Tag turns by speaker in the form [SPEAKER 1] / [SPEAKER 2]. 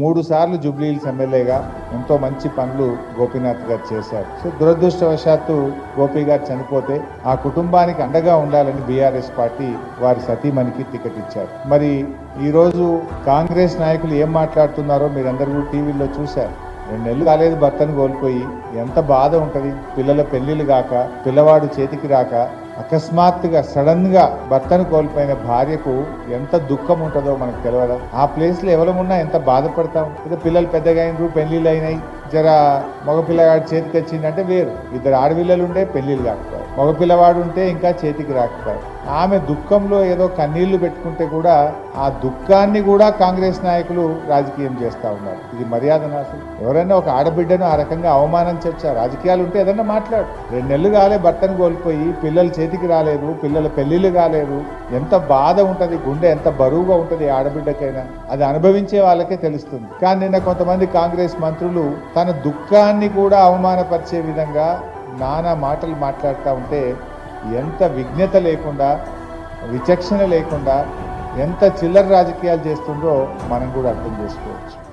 [SPEAKER 1] మూడు సార్లు జూబ్లీహిల్స్ ఎమ్మెల్యేగా ఎంతో మంచి పనులు గోపీనాథ్ గారు చేశారు. సో దురదృష్టవశాత్తు గోపి గారు చనిపోతే ఆ కుటుంబానికి అండగా ఉండాలని బీఆర్ఎస్ పార్టీ వారి సతీమణికి టికెట్ ఇచ్చారు. మరి ఈరోజు కాంగ్రెస్ నాయకులు ఏం మాట్లాడుతున్నారో మీరందరూ టీవీలో చూశారు. రెండు నెలలు కాలేదు భర్తను కోల్పోయి. ఎంత బాధ ఉంటుంది? పిల్లల పెళ్ళిళ్ళు కాక పిల్లవాడు చేతికి రాక అకస్మాత్తుగా సడన్గా భర్తను కోల్పోయిన భార్యకు ఎంత దుఃఖం ఉంటుందో మనకు తెలియదు ఆ ప్లేస్లో ఎవరమున్నా ఎంత బాధపడతాం? ఇక పిల్లలు పెద్దగా అయినరు పెళ్ళిళ్ళు అయినాయి జర మగపిల్లగాడు చేతికి వచ్చిందంటే వేరు. ఇద్దరు ఆడపిల్లలు ఉండే పెళ్ళిళ్ళు కాకపోయారు మగపిల్లవాడు ఉంటే ఇంకా చేతికి రాకపోయారు ఆమె దుఃఖంలో ఏదో కన్నీళ్ళు పెట్టుకుంటే కూడా ఆ దుఃఖాన్ని కూడా కాంగ్రెస్ నాయకులు రాజకీయం చేస్తూ ఉన్నారు. ఇది మర్యాద నాశం ఎవరైనా ఒక ఆడబిడ్డను ఆ రకంగా అవమానించచ్చా రాజకీయాలు ఉంటే ఏదన్నా మాట్లాడు. రెండు నెలలు కాలే భర్తను కోల్పోయి పిల్లలు చేతికి రాలేదు పిల్లల పెళ్ళిళ్ళు కాలేదు. ఎంత బాధ ఉంటుంది గుండె ఎంత బరువుగా ఉంటుంది ఆడబిడ్డకైనా. అది అనుభవించే వాళ్ళకే తెలుస్తుంది. కానీ నిన్న కొంతమంది కాంగ్రెస్ మంత్రులు తన దుఃఖాన్ని కూడా అవమానపరిచే విధంగా నానా మాటలు మాట్లాడుతూ ఉంటే ఎంత విజ్ఞత లేకుండా విచక్షణ లేకుండా ఎంత చిల్లర రాజకీయాలు చేస్తుందో మనం కూడా అర్థం చేసుకోవచ్చు.